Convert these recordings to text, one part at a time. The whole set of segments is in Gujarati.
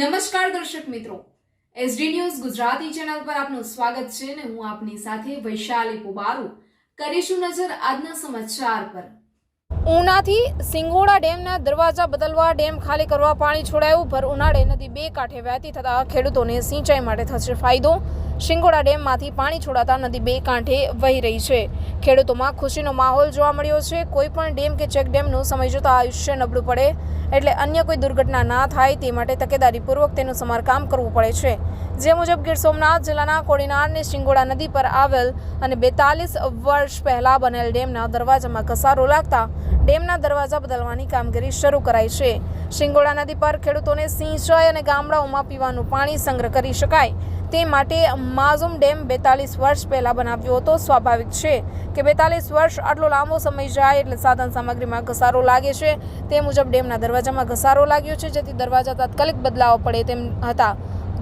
નમસ્કાર દર્શક મિત્રો. એસડી ન્યૂઝ ગુજરાતી ચેનલ પર આપનું સ્વાગત છે અને હું આપની સાથે વૈશાલી પુબારુ. કરીશું નજર આજના સમાચાર પર. ઉનાથી સિંગોડા ડેમના દરવાજા બદલવા ડેમ ખાલી કરવા પાણી છોડાયું. ભર ઉનાળે નદી બે કાંઠે વહેતી થતા ખેડૂતોને સિંચાઈ માટે થશે ફાયદો. શિંગોડા ડેમમાંથી પાણી છોડાતા નદી બે કાંઠે વહી રહી છે. ખેડૂતોમાં ખુશીનો માહોલ જોવા મળ્યો છે. કોઈ પણ ડેમ કે ચેક ડેમનું સમય જોતા આયુષ્ય નબળું પડે, એટલે અન્ય કોઈ દુર્ઘટના ના થાય તે માટે તકેદારીપૂર્વક તેનું સમારકામ કરવું પડે છે. જે મુજબ ગીર સોમનાથ જિલ્લાના કોડીનારની શિંગોડા નદી પર આવેલ અને બેતાલીસ વર્ષ પહેલાં બનેલ ડેમના દરવાજામાં ઘસારો લાગતા ડેમના દરવાજા બદલવાની કામગીરી શરૂ કરાઈ છે. શિંગોડા નદી પર ખેડૂતોને સિંચાઈ અને ગામડાઓમાં પીવાનું પાણી સંગ્રહ કરી શકાય. તે માટે માઝુમ ડેમ બેતાલીસ વર્ષ પહેલાં બનાવ્યો હતો. સ્વાભાવિક છે કે બેતાલીસ વર્ષ આટલો લાંબો સમય જાય એટલે સાધન સામગ્રીમાં ઘસારો લાગે છે. તે મુજબ ડેમના દરવાજામાં ઘસારો લાગ્યો છે, જેથી દરવાજા તાત્કાલિક બદલાવ પડે તેમ હતા.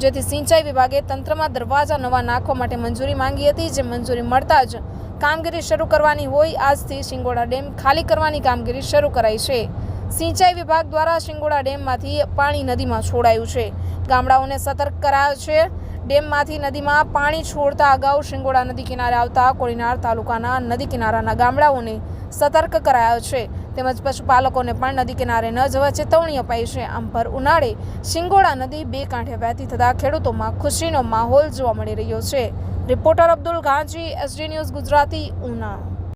જેથી સિંચાઈ વિભાગે તંત્રમાં દરવાજા નવા નાખવા માટે મંજૂરી માંગી હતી, જે મંજૂરી મળતા જ કામગીરી શરૂ કરવાની હોય આજથી શિંગોડા ડેમ ખાલી કરવાની કામગીરી શરૂ કરાઈ છે. સિંચાઈ વિભાગ દ્વારા શિંગોડા ડેમમાંથી પાણી નદીમાં છોડાયું છે. ગામડાઓને સતર્ક કરાયો છે. ડેમમાંથી નદીમાં પાણી છોડતા અગાઉ શિંગોડા નદી કિનારે આવતા કોડીનાર તાલુકાના નદી કિનારાના ગામડાઓને સતર્ક કરાયો છે. તેમજ પશુપાલકોને પણ નદી કિનારે ન જવા ચેતવણી અપાઈ છે. આમ ભર ઉનાળે શિંગોડા નદી બે કાંઠે વહેતી થતા ખેડૂતોમાં ખુશીનો માહોલ જોવા મળી રહ્યો છે. Reporter Abdul Ganji SD news Gujarati, Una.